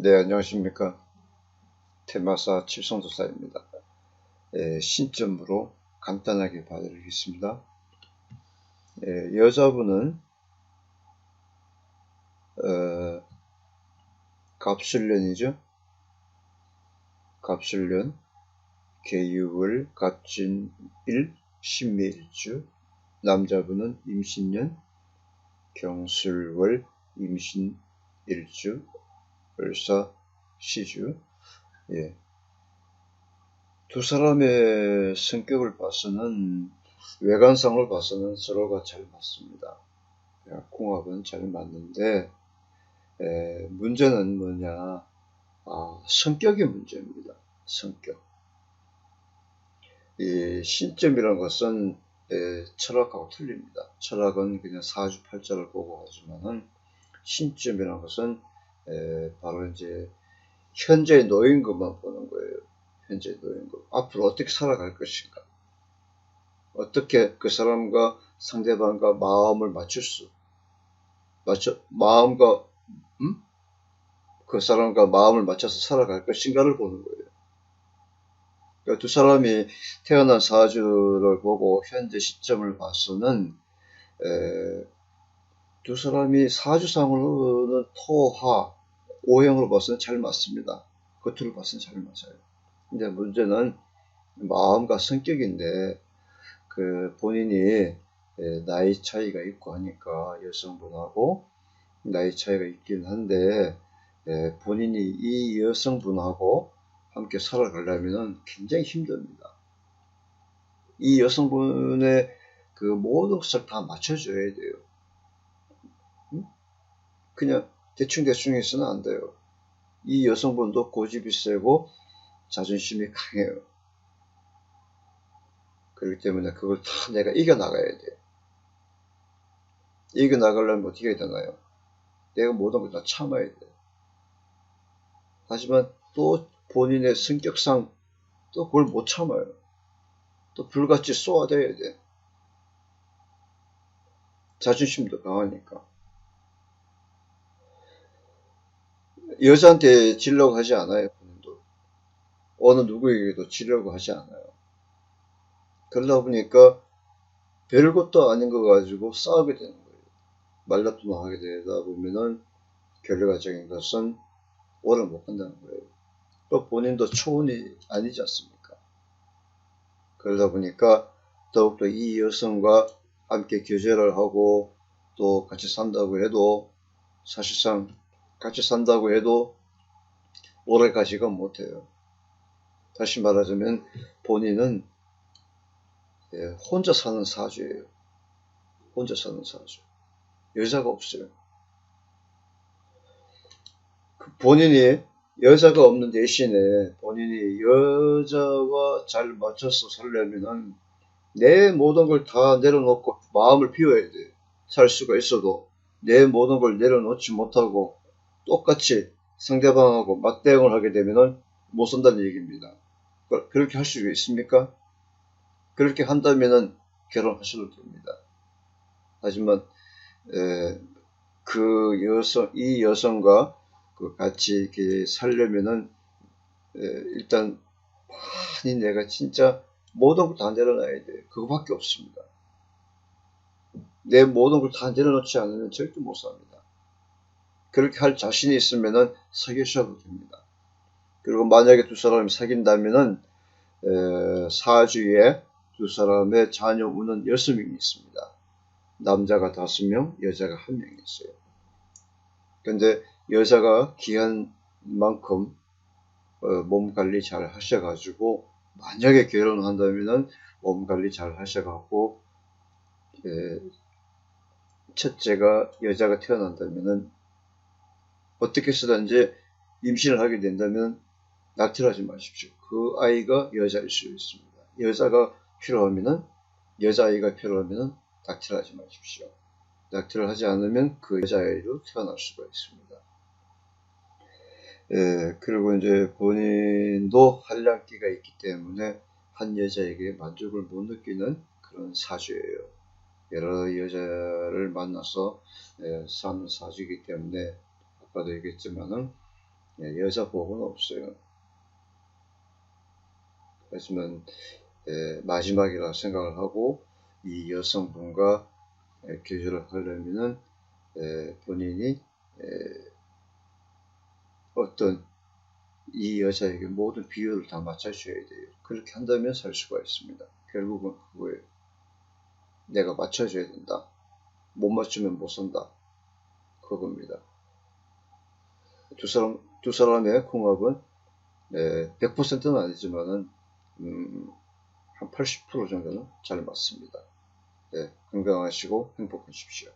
네, 안녕하십니까. 테마사 칠성도사입니다. 예, 신점으로 간단하게 봐드리겠습니다. 예, 여자분은 어, 갑술년이죠. 갑술년, 개유월, 갑진일, 신매일주. 남자분은 임신년, 경술월, 임신일주, 을사, 시주. 예. 두 사람의 성격을 봐서는 외관상을 봐서는 서로가 잘 맞습니다. 궁합은 잘 맞는데 에, 문제는 뭐냐? 아, 성격의 문제입니다. 성격. 이 신점이라는 것은 에, 철학하고 틀립니다. 철학은 그냥 사주팔자를 보고 하지만은 신점이라는 것은 에, 바로 이제 현재 노인 것만 보는 거예요. 현재 노인 것. 앞으로 어떻게 살아갈 것인가. 어떻게 그 사람과 상대방과 마음을 맞출 수, 맞춰, 마음과, 음? 그 사람과 마음을 맞춰서 살아갈 것인가를 보는 거예요. 그러니까 두 사람이 태어난 사주를 보고 현재 시점을 봐서는, 에, 두 사람이 사주상으로는 토화, 오형으로 봐서는 잘 맞습니다. 겉으로 봐서는 잘 맞아요. 근데 문제는 마음과 성격인데, 그 본인이 나이 차이가 있고 하니까 여성분하고 나이 차이가 있긴 한데, 본인이 이 여성분하고 함께 살아가려면 굉장히 힘듭니다. 이 여성분의 그 모든 것을 다 맞춰줘야 돼요. 그냥 대충대충 해서는 안 돼요. 이 여성분도 고집이 세고 자존심이 강해요. 그렇기 때문에 그걸 다 내가 이겨나가야 돼. 이겨나가려면 어떻게 해야 되나요? 내가 모든 걸 다 참아야 돼. 하지만 또 본인의 성격상 또 그걸 못 참아요. 또 불같이 쏘아대야 돼. 자존심도 강하니까. 여자한테 질려고 하지 않아요. 본인도. 어느 누구에게도 질려고 하지 않아요. 그러다 보니까 별것도 아닌 거 가지고 싸우게 되는 거예요. 말다툼을 하게 되다 보면은 결과적인 것은 오래 못 간다는 거예요. 또 본인도 초혼이 아니지 않습니까? 그러다 보니까 더욱더 이 여성과 함께 교제를 하고 또 같이 산다고 해도 사실상 같이 산다고 해도 오래 가지가 못해요. 다시 말하자면 본인은 예, 혼자 사는 사주예요. 혼자 사는 사주. 여자가 없어요. 그 본인이 여자가 없는 대신에 본인이 여자와 잘 맞춰서 살려면은 내 모든 걸 다 내려놓고 마음을 비워야 돼. 살 수가 있어도 내 모든 걸 내려놓지 못하고 똑같이 상대방하고 맞대응을 하게 되면은 못 산다는 얘기입니다. 그렇게 할 수 있습니까? 그렇게 한다면은 결혼하셔도 됩니다. 하지만 에, 그 여성 이 여성과 그 같이 살려면은 에, 일단 많이 내가 진짜 모든 걸 다 내려놔야 돼. 그거밖에 없습니다. 내 모든 걸 다 내려놓지 않으면 절대 못 삽니다. 그렇게 할 자신이 있으면은 사귀셔도 됩니다. 그리고 만약에 두 사람이 사귄다면은 에, 사주에 두 사람의 자녀 운은 여섯 명이 있습니다. 남자가 다섯 명, 여자가 한명 있어요. 근데 여자가 귀한 만큼 어, 몸 관리 잘 하셔가지고 만약에 결혼한다면은 몸 관리 잘 하셔갖고 에, 첫째가 여자가 태어난다면은 어떻게 쓰든지 임신을 하게 된다면 낙태하지 마십시오. 그 아이가 여자일 수 있습니다. 여자가 필요하면은 여자아이가 필요하면은 낙태하지 마십시오. 낙태를 하지 않으면 그 여자아이로 태어날 수가 있습니다. 예, 그리고 이제 본인도 한량기가 있기 때문에 한 여자에게 만족을 못 느끼는 그런 사주예요. 여러 여자를 만나서 예, 사는 사주이기 때문에 아까도 얘기했지만은 예, 여자 복은 없어요. 하지만 예, 마지막이라 생각을 하고 이 여성분과 예, 교제를 하려면은 예, 본인이 예, 어떤 이 여자에게 모든 비율을 다 맞춰줘야 돼요. 그렇게 한다면 살 수가 있습니다. 결국은 그거예요. 내가 맞춰줘야 된다. 못 맞추면 못 산다. 그겁니다. 두 사람, 두 사람의 궁합은, 네, 100%는 아니지만은, 음, 한 80% 정도는 잘 맞습니다. 네, 건강하시고 행복하십시오.